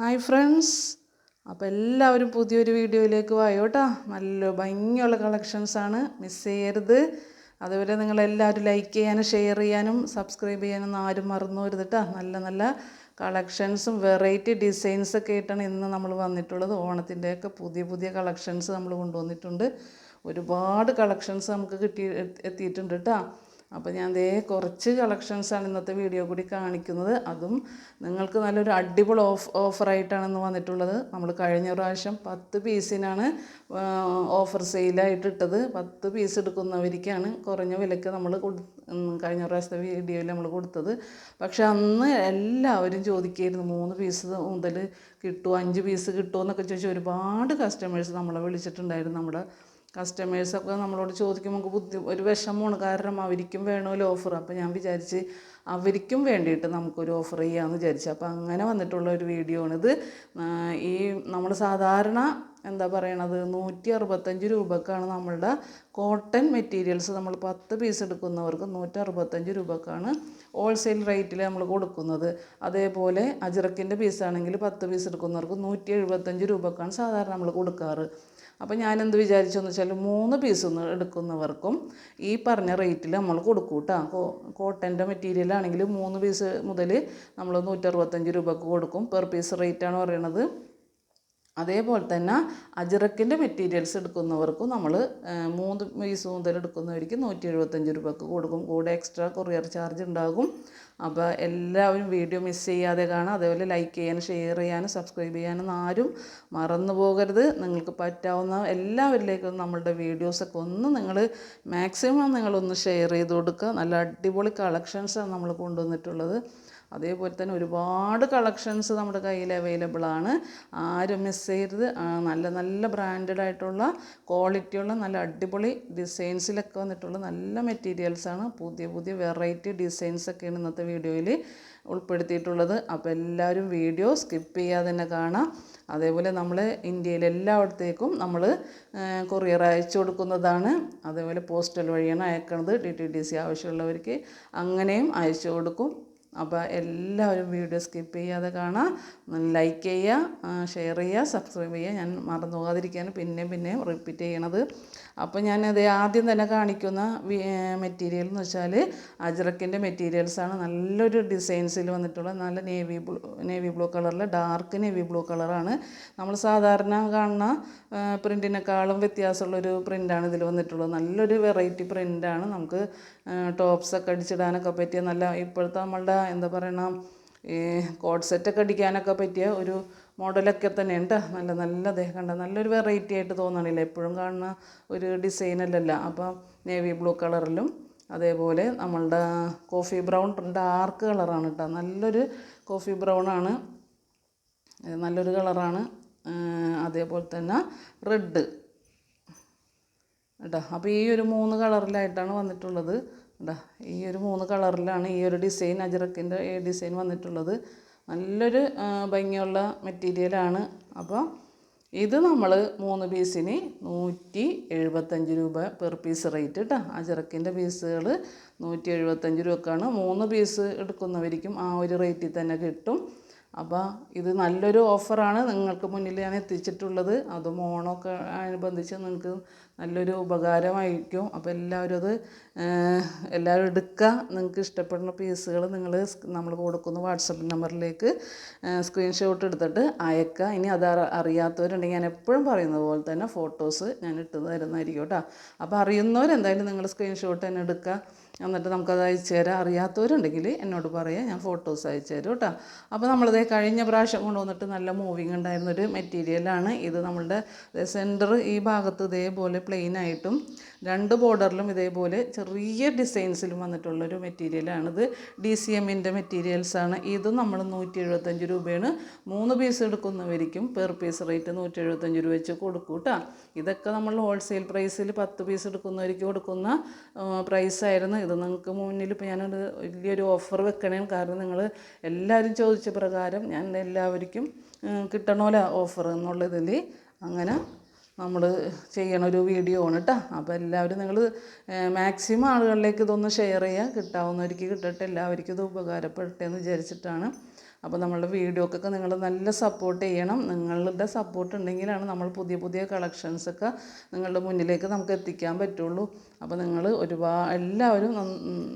Hi friends അപ്പോൾ എല്ലാവരും പുതിയൊരു വീഡിയോയിലേക്ക് വായോ കേട്ടോ. നല്ല ഭംഗിയുള്ള കളക്ഷൻസാണ് മിസ് ചെയ്യരുത്. അതുപോലെ നിങ്ങളെല്ലാവരും ലൈക്ക് ചെയ്യാനും ഷെയർ ചെയ്യാനും സബ്സ്ക്രൈബ് ചെയ്യാനൊന്നും ആരും മറന്നു വരുത് കേട്ടോ നല്ല നല്ല കളക്ഷൻസും വെറൈറ്റി ഡിസൈൻസൊക്കെ ആയിട്ടാണ് ഇന്ന് നമ്മൾ വന്നിട്ടുള്ളത്. ഓണത്തിന്റെയൊക്കെ പുതിയ പുതിയ കളക്ഷൻസ് നമ്മൾ കൊണ്ടുവന്നിട്ടുണ്ട്. ഒരുപാട് കളക്ഷൻസ് നമുക്ക് കിട്ടി എത്തിയിട്ടുണ്ട് കേട്ടോ അപ്പോൾ ഞാൻ ദേ കുറച്ച് കളക്ഷൻസാണ് ഇന്നത്തെ വീഡിയോ കൂടി കാണിക്കുന്നത്. അതും നിങ്ങൾക്ക് നല്ലൊരു അടിപൊളി ഓഫ് ഓഫറായിട്ടാണ് ഇന്ന് വന്നിട്ടുള്ളത്. നമ്മൾ കഴിഞ്ഞ പ്രാവശ്യം പത്ത് പീസിനാണ് ഓഫർ സെയിലായിട്ട് ഇട്ടത്. പത്ത് പീസ് എടുക്കുന്നവർക്കാണ് കുറഞ്ഞ വിലയ്ക്ക് നമ്മൾ കഴിഞ്ഞ പ്രാവശ്യത്തെ വീഡിയോയിൽ നമ്മൾ കൊടുത്തത്. പക്ഷേ അന്ന് എല്ലാവരും ചോദിക്കുകയായിരുന്നു മൂന്ന് പീസ് മുതൽ കിട്ടുമോ അഞ്ച് പീസ് കിട്ടുമോ എന്നൊക്കെ ചോദിച്ചാൽ ഒരുപാട് കസ്റ്റമേഴ്സ് നമ്മളെ വിളിച്ചിട്ടുണ്ടായിരുന്നു. നമ്മുടെ കസ്റ്റമേഴ്സൊക്കെ നമ്മളോട് ചോദിക്കുമ്പോൾ നമുക്ക് ബുദ്ധി ഒരു വിഷമമാണ്. കാരണം അവർക്കും വേണമല്ലോ ഓഫർ അപ്പോൾ ഞാൻ വിചാരിച്ച് അവർക്കും വേണ്ടിയിട്ട് നമുക്കൊരു ഓഫർ ചെയ്യാമെന്ന് വിചാരിച്ചു. അപ്പോൾ അങ്ങനെ വന്നിട്ടുള്ള ഒരു വീഡിയോ ആണിത് ഈ നമ്മൾ സാധാരണ എന്താ പറയണത്? നൂറ്റി അറുപത്തഞ്ച് രൂപക്കാണ് നമ്മളുടെ കോട്ടൺ മെറ്റീരിയൽസ് നമ്മൾ പത്ത് പീസ് എടുക്കുന്നവർക്ക് നൂറ്റി അറുപത്തഞ്ച് രൂപക്കാണ് ഹോൾസെയിൽ റേറ്റിൽ നമ്മൾ കൊടുക്കുന്നത്. അതേപോലെ അജിറക്കിന്റെ പീസാണെങ്കിൽ പത്ത് പീസ് എടുക്കുന്നവർക്ക് നൂറ്റി എഴുപത്തഞ്ച് രൂപക്കാണ് സാധാരണ നമ്മൾ കൊടുക്കാറ്. അപ്പോൾ ഞാൻ എന്ത് വിചാരിച്ചു വെച്ചാൽ മൂന്ന് പീസ് ഒന്ന് എടുക്കുന്നവർക്കും ഈ പറഞ്ഞ റേറ്റിൽ നമ്മൾ കൊടുക്കും കേട്ടോ കോട്ടന്റെ മെറ്റീരിയൽ ആണെങ്കിൽ മൂന്ന് പീസ് മുതൽ നമ്മൾ നൂറ്ററുപത്തഞ്ച് രൂപക്ക് കൊടുക്കും. പെർ പീസ് റേറ്റാണ് പറയണത്. അതേപോലെ തന്നെ അജിറക്കിന്റെ മെറ്റീരിയൽസ് എടുക്കുന്നവർക്കും നമ്മൾ മൂന്ന് പീസ് മുതൽ എടുക്കുന്നവർക്ക് നൂറ്റി എഴുപത്തഞ്ച് രൂപക്ക് കൊടുക്കും. കൂടെ എക്സ്ട്രാ കൊറിയർ ചാർജ് ഉണ്ടാകും. അപ്പോൾ എല്ലാവരും വീഡിയോ മിസ് ചെയ്യാതെ കാണാം അതേപോലെ ലൈക്ക് ചെയ്യാനും ഷെയർ ചെയ്യാനും സബ്സ്ക്രൈബ് ചെയ്യാനും ആരും മറന്നു പോകരുത്. നിങ്ങൾക്ക് പറ്റാവുന്ന എല്ലാവരിലേക്കും നമ്മളുടെ വീഡിയോസൊക്കെ ഒന്ന് നിങ്ങൾ മാക്സിമം നിങ്ങളൊന്ന് ഷെയർ ചെയ്ത് കൊടുക്കുക. നല്ല അടിപൊളി കളക്ഷൻസാണ് നമ്മൾ കൊണ്ടുവന്നിട്ടുള്ളത്. അതേപോലെ തന്നെ ഒരുപാട് കളക്ഷൻസ് നമ്മുടെ കയ്യിൽ അവൈലബിൾ ആണ്. ആരും മിസ് ചെയ്യരുത്. നല്ല നല്ല ബ്രാൻഡഡ് ആയിട്ടുള്ള ക്വാളിറ്റിയുള്ള നല്ല അടിപൊളി ഡിസൈൻസിലൊക്കെ വന്നിട്ടുള്ള നല്ല മെറ്റീരിയൽസാണ് പുതിയ പുതിയ വെറൈറ്റി ഡിസൈൻസൊക്കെയാണ് ഇന്നത്തെ വീഡിയോയിൽ ഉൾപ്പെടുത്തിയിട്ടുള്ളത്. അപ്പോൾ എല്ലാവരും വീഡിയോ സ്കിപ്പ് ചെയ്യാതെ തന്നെ കാണാം. അതേപോലെ നമ്മൾ ഇന്ത്യയിൽ എല്ലായിടത്തേക്കും നമ്മൾ കൊറിയർ അയച്ചു കൊടുക്കുന്നതാണ്. അതേപോലെ പോസ്റ്റൽ വഴിയാണ് അയക്കുന്നത് ഡി ടി ഡി സി ആവശ്യമുള്ളവർക്ക് അങ്ങനെയും അയച്ചു കൊടുക്കും. അപ്പോൾ എല്ലാവരും വീഡിയോ സ്കിപ്പ് ചെയ്യാതെ കാണാം. ലൈക്ക് ചെയ്യുക ഷെയർ ചെയ്യുക സബ്സ്ക്രൈബ് ചെയ്യുക. ഞാൻ മറന്നു പോകാതിരിക്കാൻ പിന്നെയും പിന്നെയും റിപ്പീറ്റ് ചെയ്യണത്. അപ്പോൾ ഞാനത് ആദ്യം തന്നെ കാണിക്കുന്ന മെറ്റീരിയൽ എന്ന് വെച്ചാൽ അജ്രക്കിന്റെ മെറ്റീരിയൽസാണ് നല്ലൊരു ഡിസൈൻസിൽ വന്നിട്ടുള്ള നല്ല നേവി ബ്ലൂ നേവി ബ്ലൂ കളറിൽ ഡാർക്ക് നേവി ബ്ലൂ കളറാണ് നമ്മൾ സാധാരണ കാണുന്ന പ്രിന്റിനേക്കാളും വ്യത്യാസമുള്ളൊരു പ്രിന്റാണ് ഇതിൽ വന്നിട്ടുള്ളത്. നല്ലൊരു വെറൈറ്റി പ്രിന്റാണ് നമുക്ക് ടോപ്സൊക്കെ അടിച്ചിടാനൊക്കെ പറ്റിയ നല്ല ഇപ്പോഴത്തെ നമ്മളുടെ എന്താ പറയണം ഈ കോഡ് സെറ്റൊക്കെ അടിക്കാനൊക്കെ പറ്റിയ ഒരു മോഡലൊക്കെ തന്നെ ഉണ്ട് നല്ല നല്ല ദേഹം കണ്ട നല്ലൊരു വെറൈറ്റി ആയിട്ട് തോന്നണില്ല. എപ്പോഴും കാണുന്ന ഒരു ഡിസൈനല്ലല്ല അപ്പം നേവി ബ്ലൂ കളറിലും അതേപോലെ നമ്മളുടെ കോഫി ബ്രൗൺ ഡാർക്ക് കളറാണ് കേട്ടോ നല്ലൊരു കോഫി ബ്രൗൺ ആണ്. നല്ലൊരു കളറാണ് അതേപോലെ തന്നെ റെഡ് കേട്ടോ അപ്പോൾ ഈ ഒരു മൂന്ന് കളറിലായിട്ടാണ് വന്നിട്ടുള്ളത് കേട്ടോ ഈ ഒരു മൂന്ന് കളറിലാണ് ഈ ഒരു ഡിസൈൻ അജറക്കിന്റെ ഡിസൈൻ വന്നിട്ടുള്ളത്. നല്ലൊരു ഭംഗിയുള്ള മെറ്റീരിയലാണ്. അപ്പോൾ ഇത് നമ്മൾ മൂന്ന് പീസിന് നൂറ്റി എഴുപത്തഞ്ച് രൂപ പെർ പീസ് റേറ്റ് കേട്ടോ ആ ചെറുക്കിന്റെ പീസുകൾ നൂറ്റി എഴുപത്തഞ്ച് രൂപക്കാണ്. മൂന്ന് പീസ് എടുക്കുന്നവർക്കും ആ ഒരു റേറ്റിൽ തന്നെ കിട്ടും. അപ്പോൾ ഇത് നല്ലൊരു ഓഫറാണ് നിങ്ങൾക്ക് മുന്നിൽ ഞാൻ എത്തിച്ചിട്ടുള്ളത്. അതും ഓണമൊക്കെ അനുബന്ധിച്ച് നിങ്ങൾക്ക് നല്ലൊരു ഉപകാരമായിരിക്കും. അപ്പോൾ എല്ലാവരും അത് എല്ലാവരും എടുക്കുക. നിങ്ങൾക്ക് ഇഷ്ടപ്പെടുന്ന പീസുകൾ നിങ്ങൾ നമ്മൾ കൊടുക്കുന്ന വാട്സപ്പ് നമ്പറിലേക്ക് സ്ക്രീൻഷോട്ട് എടുത്തിട്ട് അയക്കുക. ഇനി അത് അറിയാത്തവരുണ്ടെങ്കിൽ ഞാൻ എപ്പോഴും പറയുന്നത് പോലെ തന്നെ ഫോട്ടോസ് ഞാൻ ഇട്ട് തരുന്നതായിരിക്കും കേട്ടോ. അപ്പോൾ അറിയുന്നവരെന്തായാലും നിങ്ങൾ സ്ക്രീൻഷോട്ട് തന്നെ എടുക്കുക. എന്നിട്ട് നമുക്കത് അയച്ചു തരാം അറിയാത്തവരുണ്ടെങ്കിൽ എന്നോട് പറയാം. ഞാൻ ഫോട്ടോസ് അയച്ചു തരും കേട്ടോ. അപ്പോൾ നമ്മളത് കഴിഞ്ഞ പ്രാവശ്യം കൊണ്ടുവന്നിട്ട് നല്ല മൂവിങ് ഉണ്ടായിരുന്നൊരു മെറ്റീരിയലാണ് ഇത് നമ്മളുടെ സെന്റർ ഈ ഭാഗത്ത് ഇതേപോലെ പ്ലെയിൻ ആയിട്ടും രണ്ട് ബോർഡറിലും ഇതേപോലെ ചെറിയ ഡിസൈൻസിലും വന്നിട്ടുള്ളൊരു മെറ്റീരിയലാണിത് ഡി സി എമ്മിന്റെ മെറ്റീരിയൽസാണ് ഇത് നമ്മൾ നൂറ്റി എഴുപത്തഞ്ച് രൂപയാണ്. മൂന്ന് പീസ് എടുക്കുന്നവരിക്കും പെർ പീസ് റേറ്റ് നൂറ്റി എഴുപത്തഞ്ച് രൂപ വെച്ച് കൊടുക്കും കേട്ടോ. ഇതൊക്കെ നമ്മൾ ഹോൾസെയിൽ പ്രൈസിൽ പത്ത് പീസ് എടുക്കുന്നവർക്ക് കൊടുക്കുന്ന പ്രൈസായിരുന്നു ഇത് നിങ്ങൾക്ക് മുന്നിൽ ഇപ്പോൾ ഞാനത് വലിയൊരു ഓഫർ വെക്കണേ കാരണം നിങ്ങൾ എല്ലാവരും ചോദിച്ച പ്രകാരം ഞാൻ എല്ലാവർക്കും കിട്ടണമല്ലോ ഓഫർ എന്നുള്ളതിൽ അങ്ങനെ നമ്മൾ ചെയ്യണ ഒരു വീഡിയോ ആണ് കേട്ടോ അപ്പോൾ എല്ലാവരും നിങ്ങൾ മാക്സിമം ആളുകളിലേക്ക് ഇതൊന്ന് ഷെയർ ചെയ്യുക കിട്ടാവുന്നവർക്ക് കിട്ടട്ടെ എല്ലാവർക്കും ഇത് ഉപകാരപ്പെടട്ടെ എന്ന് വിചാരിച്ചിട്ടാണ്. അപ്പോൾ നമ്മളുടെ വീഡിയോക്കൊക്കെ നിങ്ങൾ നല്ല സപ്പോർട്ട് ചെയ്യണം. നിങ്ങളുടെ സപ്പോർട്ട് ഉണ്ടെങ്കിലാണ് നമ്മൾ പുതിയ പുതിയ കളക്ഷൻസൊക്കെ നിങ്ങളുടെ മുന്നിലേക്ക് നമുക്ക് എത്തിക്കാൻ പറ്റുള്ളൂ. അപ്പോൾ നിങ്ങൾ ഒരുപാട് എല്ലാവരും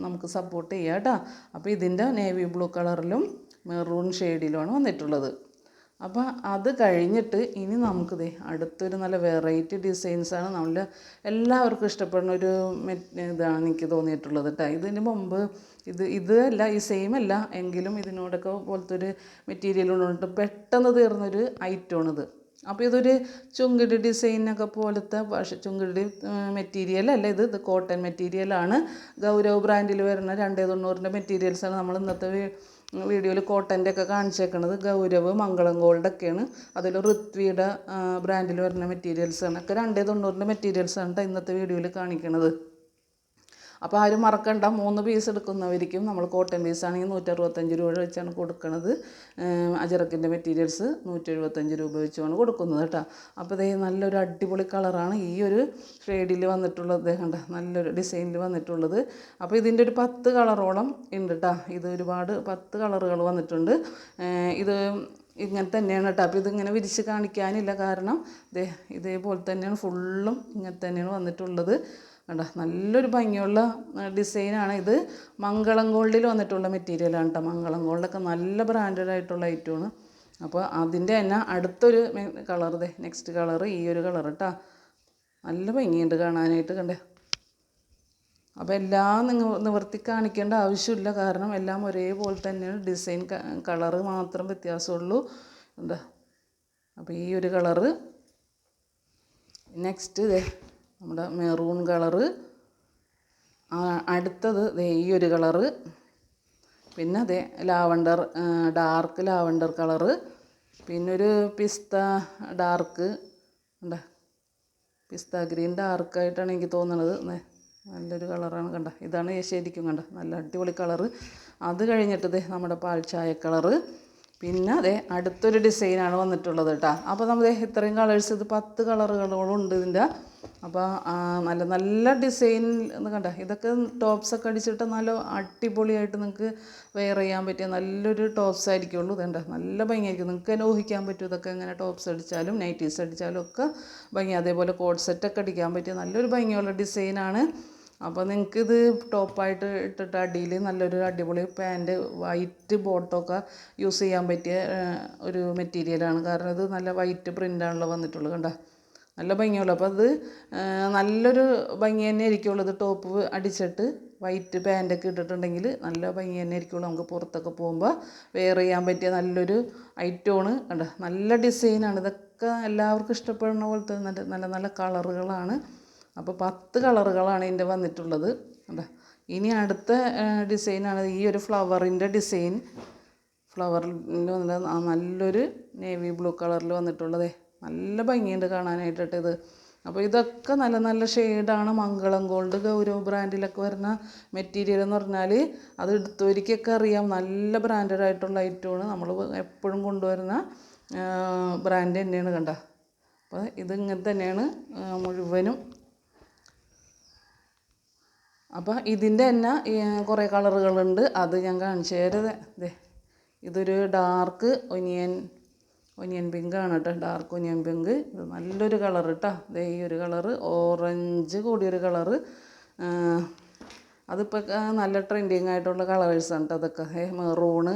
നമുക്ക് സപ്പോർട്ട് ചെയ്യാം കേട്ടോ അപ്പോൾ ഇതിന്റെ നേവി ബ്ലൂ കളറിലും മെറൂൺ ഷെയ്ഡിലുമാണ് വന്നിട്ടുള്ളത്. അപ്പോൾ അത് കഴിഞ്ഞിട്ട് ഇനി നമുക്ക് ദേ അടുത്തൊരു നല്ല വെറൈറ്റി ഡിസൈൻസാണ് നമ്മൾ എല്ലാവർക്കും ഇഷ്ടപ്പെടുന്ന ഒരു ഇതാണ് എനിക്ക് തോന്നിയിട്ടുള്ളത് കേട്ടോ ഇതിന് മുമ്പ് ഇത് ഇത് അല്ല ഈ സെയിം അല്ല എങ്കിലും ഇതിനോടൊക്കെ പോലത്തെ ഒരു മെറ്റീരിയൽ കൊണ്ടുകൊണ്ട് പെട്ടെന്ന് തീർന്നൊരു ഐറ്റമാണിത് അപ്പോൾ ഇതൊരു ചുങ്കിടി ഡിസൈനൊക്കെ പോലത്തെ പക്ഷേ ചുങ്കിടി മെറ്റീരിയൽ അല്ല ഇത്. ഇത് കോട്ടൺ മെറ്റീരിയലാണ് ഗൗരവ് ബ്രാൻഡിൽ വരുന്ന രണ്ടേ തൊണ്ണൂറിന്റെ മെറ്റീരിയൽസാണ് നമ്മൾ ഇന്നത്തെ വീഡിയോയിൽ കോട്ടന്റെ ഒക്കെ കാണിച്ചേക്കണത് ഗൗരവ് മംഗളം ഗോൾഡൊക്കെയാണ്. അതിൽ ഋത്വിയുടെ ബ്രാൻഡിൽ വരുന്ന മെറ്റീരിയൽസാണ് ഒക്കെ രണ്ടേ തൊണ്ണൂറിന്റെ മെറ്റീരിയൽസാണ് കേട്ടോ ഇന്നത്തെ വീഡിയോയിൽ കാണിക്കണത്. അപ്പോൾ ആരും മറക്കണ്ട. മൂന്ന് പീസ് എടുക്കുന്നവർക്കും നമ്മൾ കോട്ടൺ പീസ് ആണെങ്കിൽ നൂറ്ററുപത്തഞ്ച് രൂപ വെച്ചാണ് കൊടുക്കുന്നത് അജറക്കിന്റെ മെറ്റീരിയൽസ് നൂറ്റി എഴുപത്തഞ്ച് രൂപ വെച്ചുമാണ് കൊടുക്കുന്നത് കേട്ടോ. അപ്പോൾ ഇതേ നല്ലൊരു അടിപൊളി കളറാണ് ഈ ഒരു ഷെയ്ഡിൽ വന്നിട്ടുള്ളത്. കണ്ട നല്ലൊരു ഡിസൈനിൽ വന്നിട്ടുള്ളത്. അപ്പോൾ ഇതിന്റെ ഒരു പത്ത് കളറോളം ഉണ്ട് കേട്ടോ ഇത് ഒരുപാട് പത്ത് കളറുകൾ വന്നിട്ടുണ്ട്. ഇത് ഇങ്ങനെ തന്നെയാണ് കേട്ടോ അപ്പോൾ ഇതിങ്ങനെ വിരിച്ച് കാണിക്കാനില്ല കാരണം ഇതേ ഇതേപോലെ തന്നെയാണ് ഫുള്ളും ഇങ്ങനെ തന്നെയാണ് വന്നിട്ടുള്ളത്. കണ്ട? നല്ലൊരു ഭംഗിയുള്ള ഡിസൈനാണ് ഇത്. മംഗളം ഗോൾഡിൽ വന്നിട്ടുള്ള മെറ്റീരിയലാണ് കേട്ടോ മംഗളം ഗോൾഡൊക്കെ നല്ല ബ്രാൻഡഡ് ആയിട്ടുള്ള ഐറ്റമാണ് അപ്പോൾ അതിന്റെ തന്നെ അടുത്തൊരു കളർ ദേ നെക്സ്റ്റ് കളർ ഈ ഒരു കളർ കേട്ടോ നല്ല ഭംഗിയുണ്ട് കാണാനായിട്ട് കണ്ടേ. അപ്പോൾ എല്ലാം നിങ്ങൾ നിവർത്തി കാണിക്കേണ്ട ആവശ്യമില്ല. കാരണം എല്ലാം ഒരേപോലെ തന്നെയാണ്. ഡിസൈൻ കളറ് മാത്രം വ്യത്യാസമുള്ളൂ. എന്താ അപ്പോൾ ഈ ഒരു കളറ് നെക്സ്റ്റ് ദേ നമ്മുടെ മെറൂൺ കളറ് അടുത്തത് ദേ ഈ ഒരു കളറ് പിന്നെ അതെ ലാവണ്ടർ ഡാർക്ക് ലാവണ്ടർ കളറ് പിന്നെ ഒരു പിസ്ത ഡാർക്ക് കണ്ട? പിസ്ത ഗ്രീൻ ഡാർക്കായിട്ടാണ് എനിക്ക് തോന്നുന്നത് നല്ലൊരു കളറാണ് കണ്ട? ഇതാണ് ശരിക്കും കണ്ട? നല്ല അടിപൊളി കളറ് അത് കഴിഞ്ഞിട്ട് ദേ നമ്മുടെ പാൽ ചായ കളറ് പിന്നെ അതെ അടുത്തൊരു ഡിസൈനാണ് വന്നിട്ടുള്ളത് കേട്ടോ. അപ്പോൾ നമ്മൾ ഇത്രയും കളേഴ്സ് ഇത് പത്ത് കളറുകളോളം ഉണ്ട് ഇതിന്റെ അപ്പോൾ നല്ല നല്ല ഡിസൈൻ എന്ന് കണ്ട? ഇതൊക്കെ ടോപ്സൊക്കെ അടിച്ചിട്ട് നല്ല അടിപൊളിയായിട്ട് നിങ്ങൾക്ക് വെയർ ചെയ്യാൻ പറ്റിയ നല്ലൊരു ടോപ്സ് ആയിരിക്കുള്ളൂ. കണ്ടോ? നല്ല ഭംഗിയായിരിക്കും. നിങ്ങൾക്ക് തന്നെ ഊഹിക്കാൻ പറ്റും ഇതൊക്കെ ഇങ്ങനെ ടോപ്സ് അടിച്ചാലും നൈറ്റീസ് അടിച്ചാലും ഒക്കെ ഭംഗി. അതേപോലെ കോഡ് സെറ്റൊക്കെ അടിക്കാൻ പറ്റിയ നല്ലൊരു ഭംഗിയുള്ള ഡിസൈനാണ് അപ്പോൾ നിങ്ങൾക്കിത് ടോപ്പായിട്ട് ഇട്ടിട്ട് അടിയിൽ നല്ലൊരു അടിപൊളി പാന്റ് വൈറ്റ് ബോട്ടമൊക്കെ യൂസ് ചെയ്യാൻ പറ്റിയ ഒരു മെറ്റീരിയലാണ് കാരണം ഇത് നല്ല വൈറ്റ് പ്രിന്റാണല്ലോ വന്നിട്ടുള്ളത് കണ്ട? നല്ല ഭംഗിയുള്ളൂ. അപ്പോൾ അത് നല്ലൊരു ഭംഗി തന്നെ ആയിരിക്കുള്ളൂ ഇത് ടോപ്പ് അടിച്ചിട്ട് വൈറ്റ് പാന്റൊക്കെ ഇട്ടിട്ടുണ്ടെങ്കിൽ നല്ല ഭംഗി തന്നെ ആയിരിക്കുള്ളൂ നമുക്ക് പുറത്തൊക്കെ പോകുമ്പോൾ വെയർ ചെയ്യാൻ പറ്റിയ നല്ലൊരു ഐറ്റമാണ്. കണ്ട? നല്ല ഡിസൈനാണ് ഇതൊക്കെ എല്ലാവർക്കും ഇഷ്ടപ്പെടുന്ന പോലത്തെ നല്ല നല്ല നല്ല കളറുകളാണ്. അപ്പോൾ പത്ത് കളറുകളാണ് ഇതിന്റെ വന്നിട്ടുള്ളത്. കണ്ട? ഇനി അടുത്ത ഡിസൈനാണ് ഈ ഒരു ഫ്ലവറിന്റെ ഡിസൈൻ ഫ്ലവറിൽ വന്നിട്ട് നല്ലൊരു നേവി ബ്ലൂ കളറിൽ വന്നിട്ടുള്ളതേ. നല്ല ഭംഗിയുണ്ട് കാണാനായിട്ടിട്ട് ഇത് അപ്പോൾ ഇതൊക്കെ നല്ല നല്ല ഷെയ്ഡാണ് മംഗളം ഗോൾഡ് ഗൗരവ് ബ്രാൻഡിലൊക്കെ വരുന്ന മെറ്റീരിയൽ എന്ന് പറഞ്ഞാൽ അത് എടുത്തവരിക്കൊക്കെ അറിയാം. നല്ല ബ്രാൻഡഡ് ആയിട്ടുള്ള ഐറ്റമാണ് നമ്മൾ എപ്പോഴും കൊണ്ടുവരുന്ന ബ്രാൻഡ് തന്നെയാണ് കണ്ട. അപ്പോൾ ഇതിങ്ങനെ തന്നെയാണ് മുഴുവനും. അപ്പോൾ ഇതിന്റെ തന്നെ കുറേ കളറുകളുണ്ട്. അത് ഞാൻ കാണിച്ചു തരാം. ഇതൊരു ഡാർക്ക് ഒനിയൻ ഒനിയൻ ആണ് കേട്ടോ ഡാർക്ക് ഒനിയൻ പിങ്ക് ഇത് നല്ലൊരു കളർ കേട്ടോ ദേ ഈ ഒരു കളറ് ഓറഞ്ച് കൂടിയൊരു കളറ് അതിപ്പോൾ നല്ല ട്രെൻഡിങ് ആയിട്ടുള്ള കളേഴ്സാണ് കേട്ടോ അതൊക്കെ. ഏ മെറൂണ്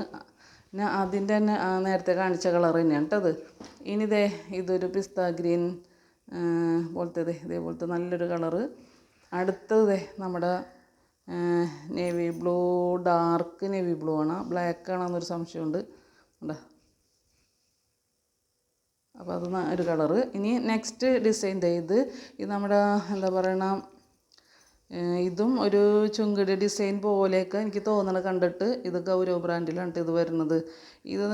പിന്നെ അതിന്റെ തന്നെ നേരത്തെ കാണിച്ച കളർ തന്നെയാണ് ട്ടോ അത്. ഇനി ദേ ഇതൊരു പിസ്ത ഗ്രീൻ പോലത്തെ ദേ ഇതേപോലത്തെ നല്ലൊരു കളറ് അടുത്തത് നമ്മുടെ navy blue dark navy blue ആണ്. ബ്ലാക്ക് ആണെന്നൊരു സംശയമുണ്ട്. ഉണ്ടോ അപ്പോൾ അത് ഒരു കളറ് ഇനി നെക്സ്റ്റ് ഡിസൈൻ ചെയ്ത് ഇത്. നമ്മുടെ എന്താ പറയണ ഇതും ഒരു ചുങ്കിടി ഡിസൈൻ പോലെയൊക്കെ എനിക്ക് തോന്നണ കണ്ടിട്ട് ഇത് ഗൗരവ് ബ്രാൻഡിലാണ് ഇത് വരുന്നത്. ഇത്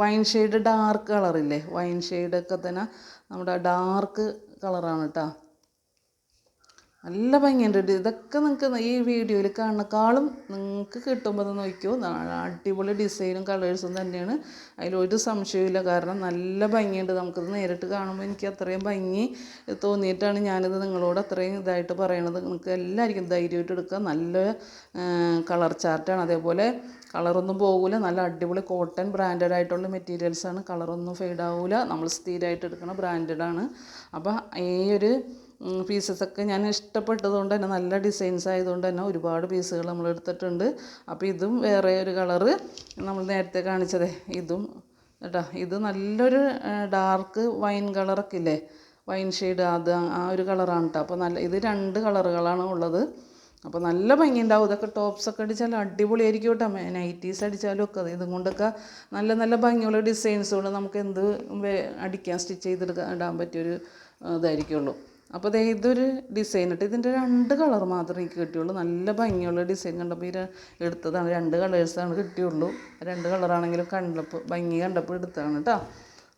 വൈൻ ഷെയ്ഡ് ഡാർക്ക് കളറില്ലേ? വൈൻ ഷെയ്ഡൊക്കെ തന്നെ നമ്മുടെ ഡാർക്ക് കളറാണ് കേട്ടോ നല്ല ഭംഗിയുണ്ട്. ഇത് ഇതൊക്കെ നിങ്ങൾക്ക് ഈ വീഡിയോയിൽ കാണുന്നേക്കാളും നിങ്ങൾക്ക് കിട്ടുമ്പോൾ അത് നോക്കിയോ അടിപൊളി ഡിസൈനും കളേഴ്സും തന്നെയാണ്. അതിലൊരു സംശയമില്ല കാരണം നല്ല ഭംഗിയുണ്ട്. നമുക്കിത് നേരിട്ട് കാണുമ്പോൾ എനിക്ക് അത്രയും ഭംഗി തോന്നിയിട്ടാണ് ഞാനിത് നിങ്ങളോട് അത്രയും ഇതായിട്ട് പറയണത്. നിങ്ങൾക്ക് എല്ലാവർക്കും ധൈര്യമായിട്ട് എടുക്കുക. നല്ല കളർ ചാർട്ടാണ് അതേപോലെ കളറൊന്നും പോകില്ല നല്ല അടിപൊളി കോട്ടൺ ബ്രാൻഡഡ് ആയിട്ടുള്ള മെറ്റീരിയൽസാണ് കളറൊന്നും ഫെയ്ഡ് ആവില്ല നമ്മൾ സ്ഥിരമായിട്ട് എടുക്കുന്ന ബ്രാൻഡഡാണ് അപ്പോൾ ഈ ഒരു പീസസൊക്കെ ഞാൻ ഇഷ്ടപ്പെട്ടത് കൊണ്ട് തന്നെ നല്ല ഡിസൈൻസ് ആയതുകൊണ്ട് തന്നെ ഒരുപാട് പീസുകൾ നമ്മൾ എടുത്തിട്ടുണ്ട്. അപ്പോൾ ഇതും വേറെ ഒരു കളറ് നമ്മൾ നേരത്തെ കാണിച്ചതേ ഇതും കേട്ടോ ഇത് നല്ലൊരു ഡാർക്ക് വൈൻ കളറൊക്കെ ഇല്ലേ? വൈൻ ഷെയ്ഡ് അത് ആ ഒരു കളറാണ് കേട്ടോ അപ്പോൾ നല്ല ഇത് രണ്ട് കളറുകളാണ് ഉള്ളത്. അപ്പോൾ നല്ല ഭംഗിയുണ്ടാവും. ഇതൊക്കെ ടോപ്സൊക്കെ അടിച്ചാൽ അടിപൊളിയായിരിക്കും കേട്ടോ നൈറ്റീസ് അടിച്ചാലും ഒക്കെ ഇതും കൊണ്ടൊക്കെ നല്ല നല്ല ഭംഗിയുള്ള ഡിസൈൻസ് കൊണ്ട് നമുക്ക് എന്ത് അടിക്കാൻ സ്റ്റിച്ച് ചെയ്തെടുക്കാൻ ഇടാൻ പറ്റിയൊരു ഇതായിരിക്കുള്ളൂ. അപ്പോൾ ദേ ഇതൊരു ഡിസൈൻ ഇട്ട് ഇതിന്റെ രണ്ട് കളർ മാത്രമേ എനിക്ക് കിട്ടിയുള്ളൂ. നല്ല ഭംഗിയുള്ള ഡിസൈൻ കണ്ടപ്പോൾ ഇത് എടുത്തതാണ്. രണ്ട് കളേഴ്സാണ് കിട്ടിയുള്ളൂ. രണ്ട് കളറാണെങ്കിലും കണ്ടപ്പോൾ ഭംഗി കണ്ടപ്പോൾ എടുത്തതാണ് കേട്ടോ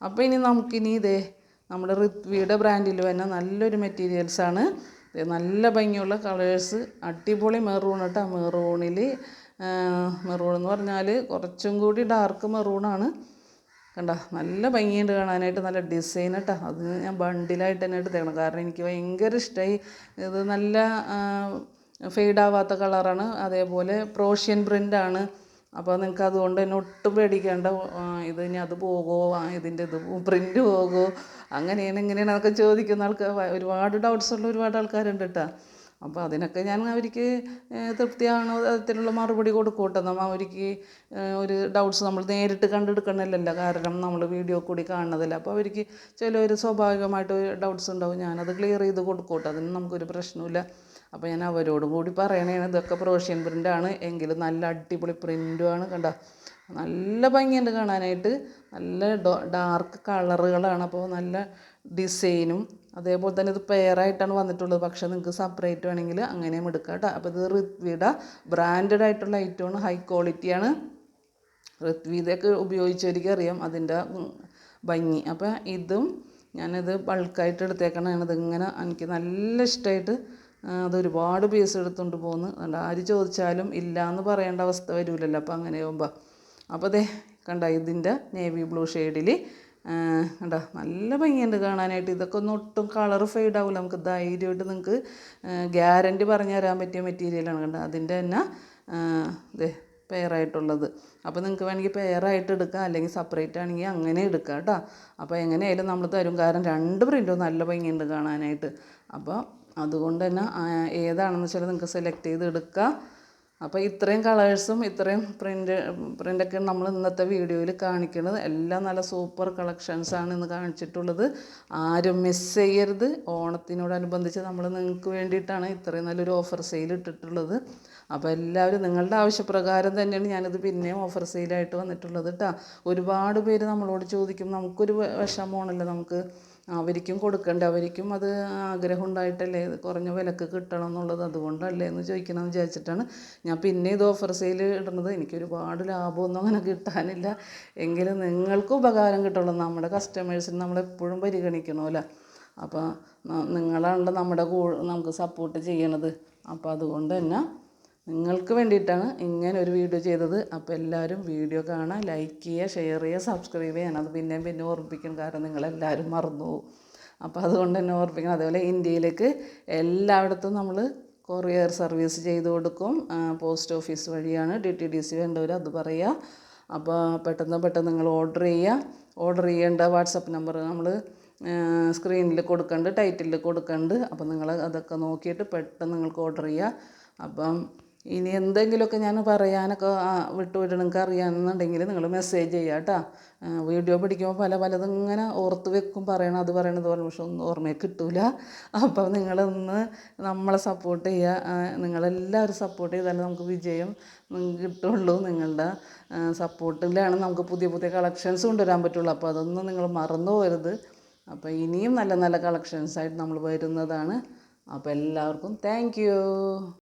അപ്പോൾ ഇനി നമുക്കിനി ഇതേ നമ്മുടെ ഋത്വിയുടെ ബ്രാൻഡിൽ തന്നെ നല്ലൊരു മെറ്റീരിയൽസാണ് നല്ല ഭംഗിയുള്ള കളേഴ്സ് അടിപൊളി മെറൂൺ കേട്ടോ മെറൂണിൽ മെറൂൺ എന്ന് പറഞ്ഞാൽ കുറച്ചും കൂടി ഡാർക്ക് മെറൂണാണ് കണ്ട? നല്ല ഭംഗിയുണ്ട് കാണാനായിട്ട്. നല്ല ഡിസൈൻ കേട്ടോ അത് ഞാൻ ബണ്ടിലായിട്ട് തന്നെ എടുത്തേക്കണം. കാരണം എനിക്ക് ഭയങ്കര ഇഷ്ടമായി ഇത് നല്ല ഫെയ്ഡ് ആവാത്ത കളറാണ് അതേപോലെ പ്രോഷ്യൻ പ്രിന്റാണ് അപ്പോൾ നിങ്ങൾക്ക് അതുകൊണ്ട് തന്നെ ഒട്ടും പേടിക്കേണ്ട ഇത് ഇനി അത് പോകുമോ ഇതിന്റെ ഇത് പ്രിന്റ് പോകുമോ അങ്ങനെയാണ് ഇങ്ങനെയാണ് അതൊക്കെ ചോദിക്കുന്ന ആൾക്കാർ ഒരുപാട് ഡൗട്ട്സ് ഉള്ള ഒരുപാട് ആൾക്കാരുണ്ട് കേട്ടോ അപ്പോൾ അതിനൊക്കെ ഞാൻ അവർക്ക് തൃപ്തിയാണോ തരത്തിലുള്ള മറുപടി കൊടുക്കും കേട്ടോ നമ്മൾ അവർക്ക് ഒരു ഡൗട്ട്സ് നമ്മൾ നേരിട്ട് കണ്ടെടുക്കണമല്ലോ കാരണം നമ്മൾ വീഡിയോ കൂടി കാണുന്നതല്ല. അപ്പോൾ അവർക്ക് ഒരു സ്വാഭാവികമായിട്ട് ഡൗട്ട്സ് ഉണ്ടാവും. ഞാനത് ക്ലിയർ ചെയ്ത് കൊടുക്കും കേട്ടോ അതിന് നമുക്കൊരു പ്രശ്നമില്ല അപ്പോൾ ഞാൻ അവരോടും കൂടി പറയണേ ഇതൊക്കെ പ്രോഷ്യൻ പ്രിന്റാണ് എങ്കിലും നല്ല അടിപൊളി പ്രിന്റുമാണ് കണ്ട. നല്ല ഭംഗിയുണ്ട് കാണാനായിട്ട്. നല്ല ഡാർക്ക് കളറുകളാണ് അപ്പോൾ നല്ല ഡിസൈനും അതേപോലെ തന്നെ ഇത് പെയറായിട്ടാണ് വന്നിട്ടുള്ളത്. പക്ഷേ നിങ്ങൾക്ക് സെപ്പറേറ്റ് വേണമെങ്കിൽ അങ്ങനെയും എടുക്കാം കേട്ടോ. അപ്പോൾ ഇത് ഋത്വിയുടെ ബ്രാൻഡഡ് ആയിട്ടുള്ള ഐറ്റമാണ് ഹൈ ക്വാളിറ്റിയാണ് ഋത്വിതൊക്കെ ഉപയോഗിച്ചവർക്ക് അറിയാം അതിന്റെ ഭംഗി. അപ്പോൾ ഇതും ഞാനിത് ബൾക്കായിട്ട് എടുത്തേക്കണത് ഇങ്ങനെ എനിക്ക് നല്ല ഇഷ്ടമായിട്ട് അത് ഒരുപാട് പീസ് എടുത്തുകൊണ്ട് പോകുന്നു. അതുകൊണ്ട് ആര് ചോദിച്ചാലും ഇല്ല എന്ന് പറയേണ്ട അവസ്ഥ വരില്ലല്ലോ അപ്പോൾ അങ്ങനെ ആകുമ്പോൾ അപ്പോൾ അതെ കണ്ട ഇതിന്റെ നേവി ബ്ലൂ ഷെയ്ഡിൽ കണ്ട? നല്ല ഭംഗിയുണ്ട് കാണാനായിട്ട്. ഇതൊക്കെ ഒന്നും ഒട്ടും കളർ ഫെയ്ഡ് ആവില്ല നമുക്ക് ധൈര്യമായിട്ട് നിങ്ങൾക്ക് ഗ്യാരന്റി പറഞ്ഞു തരാൻ പറ്റിയ മെറ്റീരിയലാണ് കണ്ടോ? അതിന്റെ തന്നെ ഇതേ പെയറായിട്ടുള്ളത് അപ്പോൾ നിങ്ങൾക്ക് വേണമെങ്കിൽ പെയറായിട്ട് എടുക്കാം. അല്ലെങ്കിൽ സെപ്പറേറ്റ് ആണെങ്കിൽ അങ്ങനെ എടുക്കാം കേട്ടോ. അപ്പോൾ എങ്ങനെയായാലും നമ്മൾ തരും. കാരണം രണ്ട് പ്രിന്റും നല്ല ഭംഗിയുണ്ട് കാണാനായിട്ട്. അപ്പോൾ അതുകൊണ്ട് തന്നെ ഏതാണെന്ന് വെച്ചാൽ നിങ്ങൾക്ക് സെലക്ട് ചെയ്ത് എടുക്കുക അപ്പോൾ ഇത്രയും കളേഴ്സും ഇത്രയും പ്രിന്റ് പ്രിന്റൊക്കെ നമ്മൾ ഇന്നത്തെ വീഡിയോയിൽ കാണിക്കുന്നത് എല്ലാം നല്ല സൂപ്പർ കളക്ഷൻസാണ് ഇന്ന് കാണിച്ചിട്ടുള്ളത്. ആരും മിസ് ചെയ്യരുത്. ഓണത്തിനോടനുബന്ധിച്ച് നമ്മൾ നിങ്ങൾക്ക് വേണ്ടിയിട്ടാണ് ഇത്രയും നല്ലൊരു ഓഫർ സെയിൽ ഇട്ടിട്ടുള്ളത്. അപ്പോൾ എല്ലാവരും നിങ്ങളുടെ ആവശ്യപ്രകാരം തന്നെയാണ് ഞാനിത് പിന്നെയും ഓഫർ സെയിലായിട്ട് വന്നിട്ടുള്ളത് കേട്ടോ ഒരുപാട് പേര് നമ്മളോട് ചോദിക്കും നമുക്കൊരു വിഷമമാണല്ലോ നമുക്ക് അവർക്കും കൊടുക്കണ്ടേ? അവർക്കും അത് ആഗ്രഹം ഉണ്ടായിട്ടല്ലേ കുറഞ്ഞ വിലക്ക് കിട്ടണം എന്നുള്ളത് അതുകൊണ്ടല്ലേ എന്ന് ചോദിക്കണമെന്ന് വിചാരിച്ചിട്ടാണ് ഞാൻ പിന്നെ ഇത് ഓഫർ സെയിൽ ഇടുന്നത്. എനിക്ക് ഒരുപാട് ലാഭമൊന്നും അങ്ങനെ കിട്ടാനില്ല. എങ്കിലും നിങ്ങൾക്ക് ഉപകാരം കിട്ടുള്ളൂ. നമ്മുടെ കസ്റ്റമേഴ്സിന് നമ്മളെപ്പോഴും പരിഗണിക്കണമല്ലോ അപ്പോൾ നിങ്ങളാണല്ലോ നമ്മുടെ കൂ നമുക്ക് സപ്പോർട്ട് ചെയ്യണത്. അപ്പോൾ അതുകൊണ്ട് തന്നെ നിങ്ങൾക്ക് വേണ്ടിയിട്ടാണ് ഇങ്ങനെ ഒരു വീഡിയോ ചെയ്തത്. അപ്പോൾ എല്ലാവരും വീഡിയോ കാണാൻ ലൈക്ക് ചെയ്യുക ഷെയർ ചെയ്യുക സബ്സ്ക്രൈബ് ചെയ്യണം. അത് പിന്നെയും പിന്നെ ഓർമ്മിപ്പിക്കണം കാരണം നിങ്ങളെല്ലാവരും മറന്നു പോകും. അപ്പോൾ അതുകൊണ്ട് തന്നെ ഓർമ്മിപ്പിക്കണം. അതേപോലെ ഇന്ത്യയിലേക്ക് എല്ലായിടത്തും നമ്മൾ കൊറിയർ സർവീസ് ചെയ്ത് കൊടുക്കും. പോസ്റ്റ് ഓഫീസ് വഴിയാണ് ഡി ടി ഡി സി വേണ്ടവർ അത് പറയുക. അപ്പോൾ പെട്ടെന്ന് പെട്ടെന്ന് നിങ്ങൾ ഓർഡർ ചെയ്യുക. ഓർഡർ ചെയ്യേണ്ട വാട്സപ്പ് നമ്പർ നമ്മൾ സ്ക്രീനിൽ കൊടുക്കുന്നുണ്ട് ടൈറ്റിൽ കൊടുക്കുന്നുണ്ട് അപ്പോൾ നിങ്ങൾ അതൊക്കെ നോക്കിയിട്ട് പെട്ടെന്ന് നിങ്ങൾക്ക് ഓർഡർ ചെയ്യുക അപ്പം ഇനി എന്തെങ്കിലുമൊക്കെ ഞാൻ പറയാനൊക്കെ ആ, വിട്ടുവിട്ട് നിങ്ങൾക്ക് അറിയാമെന്നുണ്ടെങ്കിൽ നിങ്ങൾ മെസ്സേജ് ചെയ്യുക കേട്ടോ. വീഡിയോ പിടിക്കുമ്പോൾ പല പലതും ഇങ്ങനെ ഓർത്ത് വെക്കും പറയണം അത് പറയണത് പറഞ്ഞു പക്ഷെ ഒന്നും ഓർമ്മയിൽ കിട്ടൂല. അപ്പോൾ നിങ്ങളൊന്ന് നമ്മളെ സപ്പോർട്ട് ചെയ്യുക. നിങ്ങളെല്ലാവരും സപ്പോർട്ട് ചെയ്താലേ നമുക്ക് വിജയം കിട്ടുള്ളൂ. നിങ്ങളുടെ സപ്പോർട്ടിലാണ് നമുക്ക് പുതിയ പുതിയ കളക്ഷൻസ് കൊണ്ടുവരാൻ പറ്റുള്ളൂ. അപ്പോൾ അതൊന്നും നിങ്ങൾ മറന്നു പോരുത് അപ്പോൾ ഇനിയും നല്ല നല്ല കളക്ഷൻസായിട്ട് നമ്മൾ വരുന്നതാണ്. അപ്പോൾ എല്ലാവർക്കും താങ്ക്